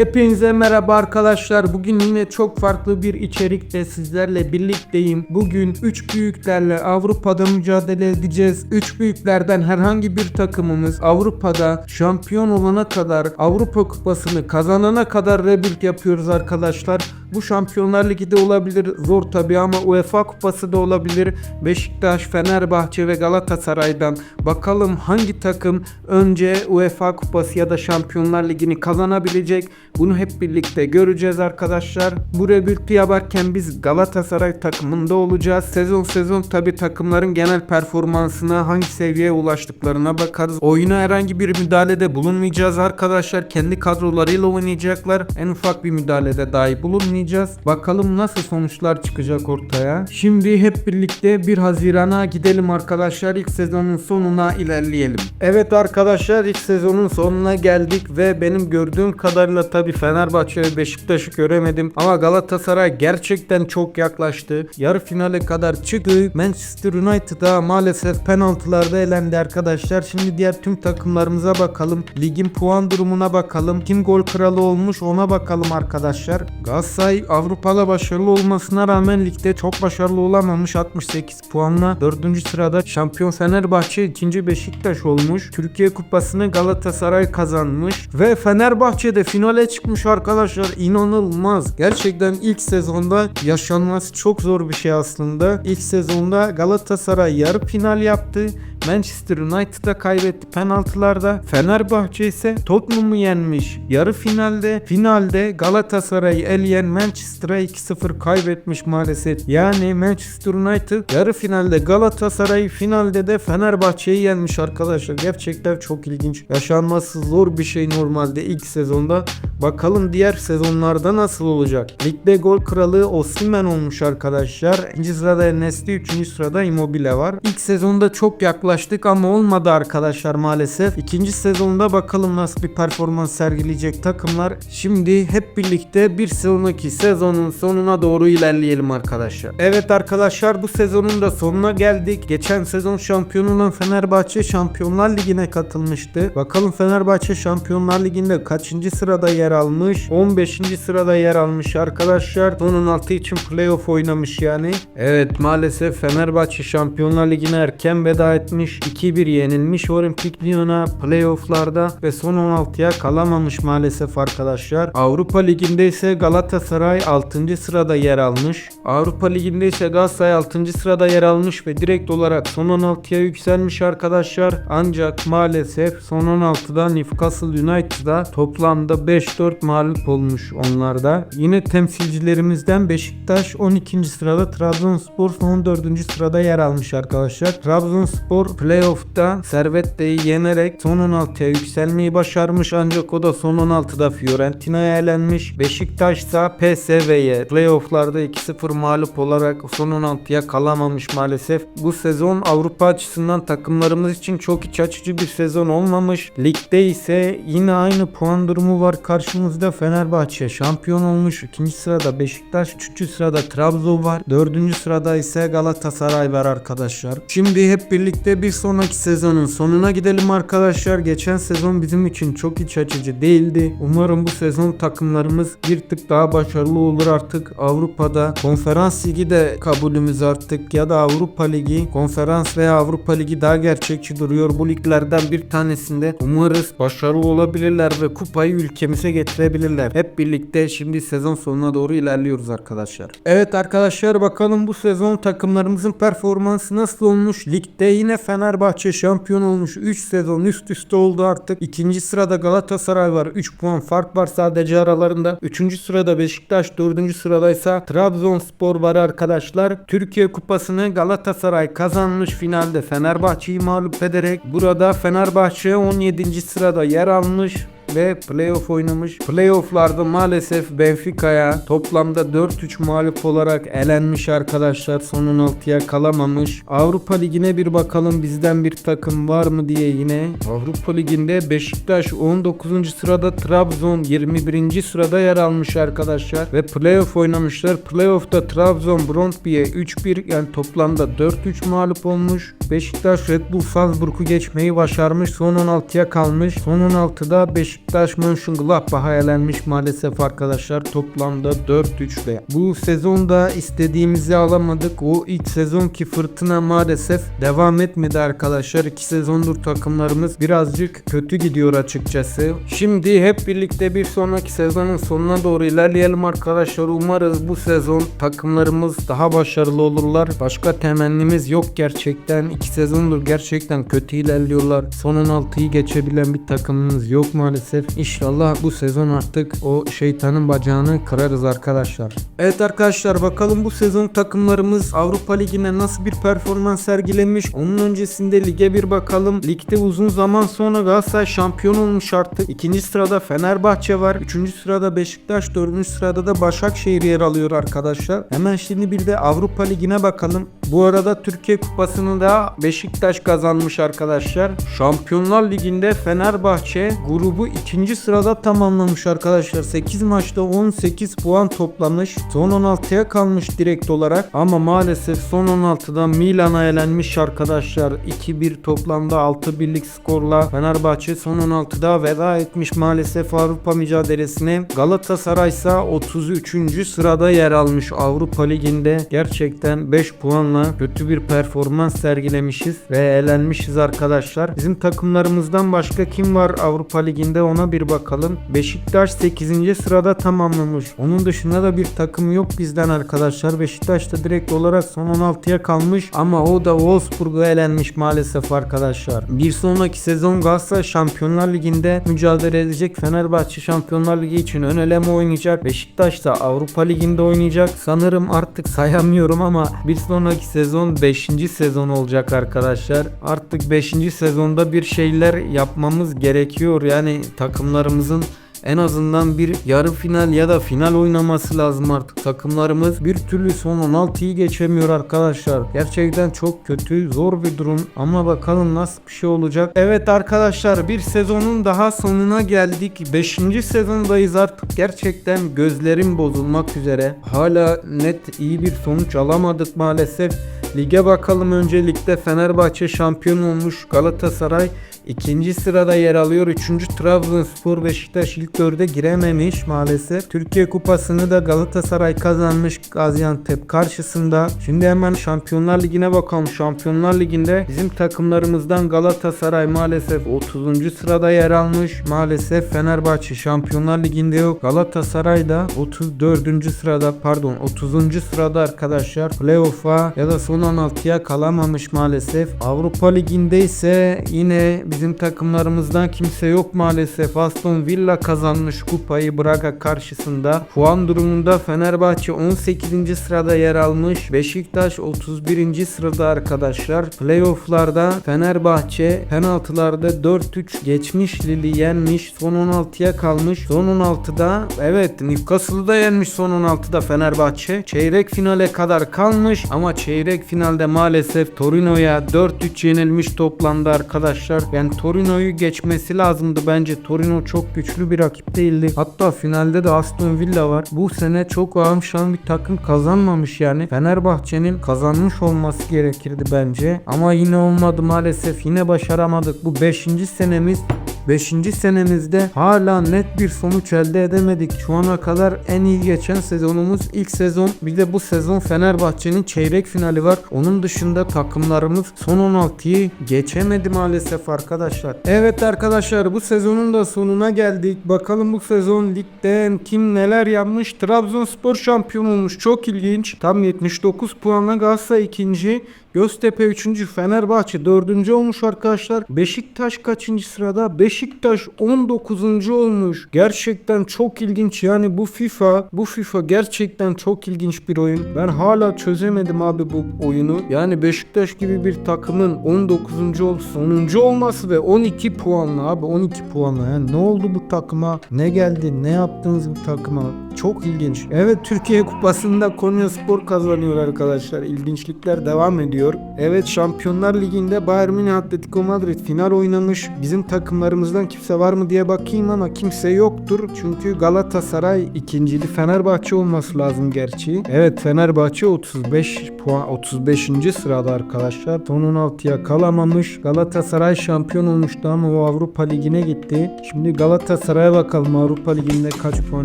Hepinize merhaba arkadaşlar. Bugün yine çok farklı bir içerikle sizlerle birlikteyim. Bugün 3 büyüklerle Avrupa'da mücadele edeceğiz. 3 büyüklerden herhangi bir takımımız Avrupa'da şampiyon olana kadar Avrupa kupasını kazanana kadar rebuild yapıyoruz arkadaşlar. Bu Şampiyonlar Ligi de olabilir. Zor tabi ama UEFA kupası da olabilir. Beşiktaş, Fenerbahçe ve Galatasaray'dan bakalım hangi takım önce UEFA kupası ya da Şampiyonlar Ligi'ni kazanabilecek. Bunu hep birlikte göreceğiz arkadaşlar. Bu rebuild'i yaparken biz Galatasaray takımında olacağız. Sezon sezon tabi takımların genel performansına hangi seviyeye ulaştıklarına bakarız. Oyuna herhangi bir müdahalede bulunmayacağız arkadaşlar. Kendi kadrolarıyla oynayacaklar. En ufak bir müdahalede dahi bulunmayacağız. Bakalım nasıl sonuçlar çıkacak ortaya. Şimdi hep birlikte 1 Haziran'a gidelim arkadaşlar. İlk sezonun sonuna ilerleyelim. Evet arkadaşlar ilk sezonun sonuna geldik ve benim gördüğüm kadarıyla tabi Fenerbahçe ve Beşiktaş'ı göremedim ama Galatasaray gerçekten çok yaklaştı. Yarı finale kadar çıktı. Manchester United'a maalesef penaltılarda elendi arkadaşlar. Şimdi diğer tüm takımlarımıza bakalım. Ligin puan durumuna bakalım. Kim gol kralı olmuş ona bakalım arkadaşlar. Galatasaray Avrupa'da başarılı olmasına rağmen ligde çok başarılı olamamış 68 puanla 4. sırada şampiyon Fenerbahçe 2. Beşiktaş olmuş. Türkiye Kupası'nı Galatasaray kazanmış ve Fenerbahçe de finale çıkmış arkadaşlar. İnanılmaz. Gerçekten ilk sezonda yaşanması çok zor bir şey aslında. İlk sezonda Galatasaray yarı final yaptı. Manchester United'a kaybetti penaltılarda. Fenerbahçe ise Tottenham'ı yenmiş. Yarı finalde, finalde Galatasaray'ı eleyen Manchester'a 2-0 kaybetmiş maalesef. Yani Manchester United yarı finalde Galatasaray'ı finalde de Fenerbahçe'yi yenmiş arkadaşlar. Gerçekten çok ilginç. Yaşanması zor bir şey normalde ilk sezonda. Bakalım diğer sezonlarda nasıl olacak? Ligde gol kralı Osimhen olmuş arkadaşlar. 2. sırada Enes'li, 3. sırada Immobile var. İlk sezonda çok yaklaştık ama olmadı arkadaşlar maalesef. İkinci sezonda bakalım nasıl bir performans sergileyecek takımlar. Şimdi hep birlikte bir sonraki sezonun sonuna doğru ilerleyelim arkadaşlar. Evet arkadaşlar bu sezonun da sonuna geldik. Geçen sezon şampiyon olan Fenerbahçe Şampiyonlar Ligi'ne katılmıştı. Bakalım Fenerbahçe Şampiyonlar Ligi'nde kaçıncı sırada yer almış? 15. sırada yer almış arkadaşlar. Son 16 için playoff oynamış yani. Evet maalesef Fenerbahçe Şampiyonlar Ligi'ne erken veda etmiş. 2-1 yenilmiş Olimpik Lyon'a playofflarda ve son 16'ya kalamamış maalesef arkadaşlar. Avrupa Ligi'nde ise Galatasaray 6. sırada yer almış. Avrupa Ligi'nde ise Galatasaray 6. sırada yer almış ve direkt olarak son 16'ya yükselmiş arkadaşlar. Ancak maalesef son 16'da Newcastle United'a toplamda 5-4 mağlup olmuş onlarda. Yine temsilcilerimizden Beşiktaş 12. sırada Trabzonspor son 14. sırada yer almış arkadaşlar. Trabzonspor playoff'ta Servette'yi yenerek son 16'ya yükselmeyi başarmış ancak o da son 16'da Fiorentina'ya elenmiş. Beşiktaş ise PSV'ye playoff'larda 2-0 mağlup olarak son 16'ya kalamamış maalesef. Bu sezon Avrupa açısından takımlarımız için çok iç açıcı bir sezon olmamış. Ligde ise yine aynı puan durumu var. Karşımızda Fenerbahçe şampiyon olmuş. 2. sırada Beşiktaş, 3. sırada Trabzon var. 4. sırada ise Galatasaray var arkadaşlar. Şimdi hep birlikte bir sonraki sezonun sonuna gidelim arkadaşlar. Geçen sezon bizim için çok iç açıcı değildi. Umarım bu sezon takımlarımız bir tık daha başarılı olur artık. Avrupa'da konferans ligi de kabulümüz artık ya da Avrupa Ligi, konferans veya Avrupa Ligi daha gerçekçi duruyor. Bu liglerden bir tanesinde umarız başarılı olabilirler ve kupayı ülkemize getirebilirler. Hep birlikte şimdi sezon sonuna doğru ilerliyoruz arkadaşlar. Evet arkadaşlar bakalım bu sezon takımlarımızın performansı nasıl olmuş? Ligde yine Fenerbahçe şampiyon olmuş. 3 sezon üst üste oldu artık. İkinci sırada Galatasaray var. 3 puan fark var sadece aralarında. Üçüncü sırada Beşiktaş, dördüncü sırada ise Trabzonspor var arkadaşlar. Türkiye Kupası'nı Galatasaray kazanmış finalde Fenerbahçe'yi mağlup ederek burada Fenerbahçe 17. sırada yer almış ve playoff oynamış. Playoff'larda maalesef Benfica'ya toplamda 4-3 mağlup olarak elenmiş arkadaşlar. Son 16'ya kalamamış. Avrupa Ligi'ne bir bakalım bizden bir takım var mı diye yine. Avrupa Ligi'nde Beşiktaş 19. sırada Trabzon 21. sırada yer almış arkadaşlar. Ve playoff oynamışlar. Playoff'ta Trabzon Brondby'ye 3-1 yani toplamda 4-3 mağlup olmuş. Beşiktaş Red Bull Salzburg'u geçmeyi başarmış. Son 16'ya kalmış. Son 16'da Beşiktaş Mönchengladbach'a elenmiş maalesef arkadaşlar. Toplamda 4-3'le. Bu sezonda istediğimizi alamadık. O ilk sezonki fırtına maalesef devam etmedi arkadaşlar. İki sezondur takımlarımız birazcık kötü gidiyor açıkçası. Şimdi hep birlikte bir sonraki sezonun sonuna doğru ilerleyelim arkadaşlar. Umarız bu sezon takımlarımız daha başarılı olurlar. Başka temennimiz yok gerçekten. İki sezondur gerçekten kötü ilerliyorlar. Son 16'yı geçebilen bir takımımız yok maalesef. İnşallah bu sezon artık o şeytanın bacağını kırarız arkadaşlar. Evet arkadaşlar bakalım bu sezon takımlarımız Avrupa Ligi'ne nasıl bir performans sergilemiş. Onun öncesinde lige bir bakalım. Ligde uzun zaman sonra Galatasaray şampiyon olmuş artık. İkinci sırada Fenerbahçe var. Üçüncü sırada Beşiktaş. Dördüncü sırada da Başakşehir yer alıyor arkadaşlar. Hemen şimdi bir de Avrupa Ligi'ne bakalım. Bu arada Türkiye Kupası'nı da Beşiktaş kazanmış arkadaşlar. Şampiyonlar Ligi'nde Fenerbahçe grubu ikinci sırada tamamlamış arkadaşlar. 8 maçta 18 puan toplamış. Son 16'ya kalmış direkt olarak. Ama maalesef son 16'da Milan'a elenmiş arkadaşlar. 2-1 toplamda 6 birlik skorla Fenerbahçe son 16'da veda etmiş maalesef Avrupa mücadelesine. Galatasaray ise 33. sırada yer almış Avrupa Ligi'nde. Gerçekten 5 puanla kötü bir performans sergilemişiz ve elenmişiz arkadaşlar. Bizim takımlarımızdan başka kim var Avrupa Ligi'nde ona bir bakalım. Beşiktaş 8. sırada tamamlamış. Onun dışında da bir takım yok bizden arkadaşlar. Beşiktaş da direkt olarak son 16'ya kalmış ama o da Wolfsburg'a elenmiş maalesef arkadaşlar. Bir sonraki sezon Galatasaray Şampiyonlar Ligi'nde mücadele edecek. Fenerbahçe Şampiyonlar Ligi için ön eleme oynayacak. Beşiktaş da Avrupa Ligi'nde oynayacak. Sanırım artık sayamıyorum ama bir sonraki sezon 5. sezon olacak arkadaşlar. Artık 5. sezonda bir şeyler yapmamız gerekiyor. Yani takımlarımızın en azından bir yarı final ya da final oynaması lazım artık. Takımlarımız bir türlü son 16'yı geçemiyor arkadaşlar. Gerçekten çok kötü, zor bir durum ama bakalım nasıl bir şey olacak. Evet arkadaşlar bir sezonun daha sonuna geldik. 5. sezondayız artık. Gerçekten gözlerim bozulmak üzere. Hala net iyi bir sonuç alamadık maalesef. Lige bakalım öncelikle Fenerbahçe şampiyon olmuş. Galatasaray İkinci sırada yer alıyor. Üçüncü Trabzonspor Beşiktaş ilk dörde girememiş maalesef. Türkiye Kupası'nı da Galatasaray kazanmış Gaziantep karşısında. Şimdi hemen Şampiyonlar Ligi'ne bakalım. Şampiyonlar Ligi'nde bizim takımlarımızdan Galatasaray maalesef 30. sırada yer almış. Maalesef Fenerbahçe Şampiyonlar Ligi'nde yok. Galatasaray da 34. sırada pardon 30. sırada arkadaşlar. Playoff'a ya da son 16'ya kalamamış maalesef. Avrupa Ligi'nde ise yine bizim takımlarımızdan kimse yok maalesef. Aston Villa kazanmış kupayı Braga karşısında. Puan durumunda Fenerbahçe 18. sırada yer almış. Beşiktaş 31. sırada arkadaşlar. Playoff'larda Fenerbahçe penaltılarda 4-3 geçmiş Lili yenmiş. Son 16'ya kalmış. Son 16'da evet Newcastle'ı da yenmiş son 16'da Fenerbahçe. Çeyrek finale kadar kalmış ama çeyrek finalde maalesef Torino'ya 4-3 yenilmiş toplamda arkadaşlar. Yani Torino'yu geçmesi lazımdı bence. Torino çok güçlü bir rakip değildi. Hatta finalde de Aston Villa var. Bu sene çok ağımşan bir takım kazanmamış yani. Fenerbahçe'nin kazanmış olması gerekirdi bence. Ama yine olmadı maalesef. Yine başaramadık. Bu 5. senemiz 5. senemizde hala net bir sonuç elde edemedik. Şu ana kadar en iyi geçen sezonumuz ilk sezon. Bir de bu sezon Fenerbahçe'nin çeyrek finali var. Onun dışında takımlarımız son 16'yı geçemedi maalesef arkadaşlar. Evet arkadaşlar bu sezonun da sonuna geldik. Bakalım bu sezon ligde kim neler yapmış. Trabzonspor şampiyon olmuş. Çok ilginç. Tam 79 puanla Galatasaray ikinci. Göztepe 3. Fenerbahçe 4. olmuş arkadaşlar. Beşiktaş kaçıncı sırada? Beşiktaş 19. olmuş. Gerçekten çok ilginç. Yani bu FIFA, bu FIFA gerçekten çok ilginç bir oyun. Ben hala çözemedim abi bu oyunu. Yani Beşiktaş gibi bir takımın 19. ol, sonuncu olması ve 12 puanla abi 12 puanla. Yani ne oldu bu takıma? Ne geldi? Ne yaptınız bu takıma? Çok ilginç. Evet Türkiye Kupası'nda Konya Spor kazanıyor arkadaşlar. İlginçlikler devam ediyor. Evet Şampiyonlar Ligi'nde Bayern Münih Atletico Madrid final oynamış. Bizim takımlarımızdan kimse var mı diye bakayım ama kimse yoktur. Çünkü Galatasaray ikincili Fenerbahçe olması lazım gerçi. Evet Fenerbahçe 35 puan 35. sırada arkadaşlar. Son 16'ya kalamamış. Galatasaray şampiyon olmuştu ama o Avrupa Ligi'ne gitti. Şimdi Galatasaray'a bakalım Avrupa Ligi'nde kaç puan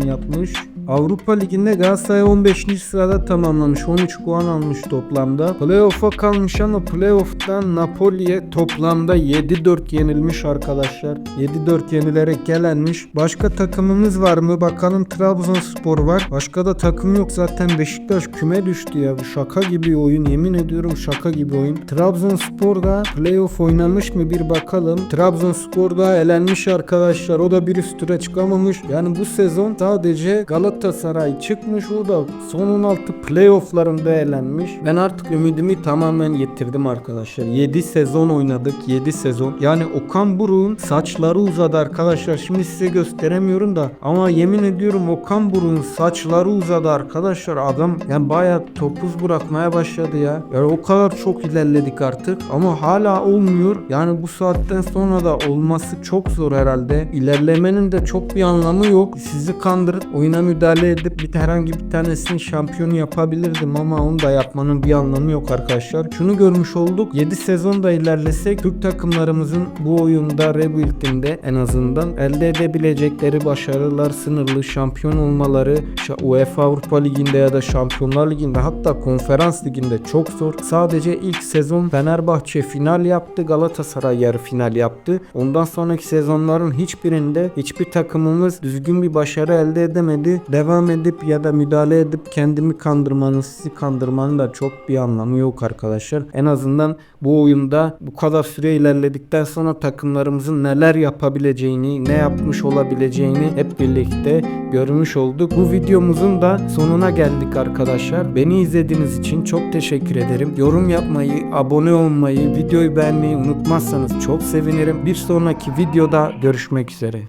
yapmış. Avrupa Ligi'nde Galatasaray 15. sırada tamamlamış. 13 puan almış toplamda. Playoff'a kalmış ama playoff'tan Napoli'ye toplamda 7-4 yenilmiş arkadaşlar. 7-4 yenilerek gelenmiş. Başka takımımız var mı? Bakalım Trabzonspor var. Başka da takım yok zaten Beşiktaş küme düştü ya. Şaka gibi oyun. Yemin ediyorum şaka gibi oyun. Trabzonspor'da playoff oynamış mı bir bakalım. Trabzonspor'da elenmiş arkadaşlar. O da bir üst çıkamamış. Yani bu sezon sadece Galatasaray çıkmış. O da son 16 playofflarında elenmiş. Ben artık ümidimi tamamen yitirdim arkadaşlar. 7 sezon oynadık. 7 sezon. Yani Okan Buruk'un saçları uzadı arkadaşlar. Şimdi size gösteremiyorum da ama yemin ediyorum Okan Buruk'un saçları uzadı arkadaşlar. Adam yani bayağı topuz bırakmaya başladı ya. Yani o kadar çok ilerledik artık ama hala olmuyor. Yani bu saatten sonra da olması çok zor herhalde. İlerlemenin de çok bir anlamı yok. Sizi kandırıp oyuna müdahale edip bir herhangi bir tanesini şampiyonu yapabilirdim ama onu da yapmanın bir anlamı yok arkadaşlar. Şunu görmüş olduk. 7 sezon da ilerlesek Türk takımlarımızın bu oyunda rebuild'inde en azından elde edebilecekleri başarılar sınırlı. Şampiyon olmaları UEFA Avrupa Ligi'nde ya da Şampiyonlar Ligi'nde hatta Konferans Ligi'nde çok zor. Sadece ilk sezon Fenerbahçe final yaptı. Galatasaray yarı final yaptı. Ondan sonraki sezonların hiçbirinde hiçbir takımımız düzgün bir başarı elde edemedi. Devam edip ya da müdahale edip kendimi kandırmanın, sizi kandırmanın da çok bir anlamı yok arkadaşlar. En azından bu oyunda bu kadar süre ilerledikten sonra takımlarımızın neler yapabileceğini, ne yapmış olabileceğini hep birlikte görmüş olduk. Bu videomuzun da sonuna geldik arkadaşlar. Beni izlediğiniz için çok teşekkür ederim. Yorum yapmayı, abone olmayı, videoyu beğenmeyi unutmazsanız çok sevinirim. Bir sonraki videoda görüşmek üzere.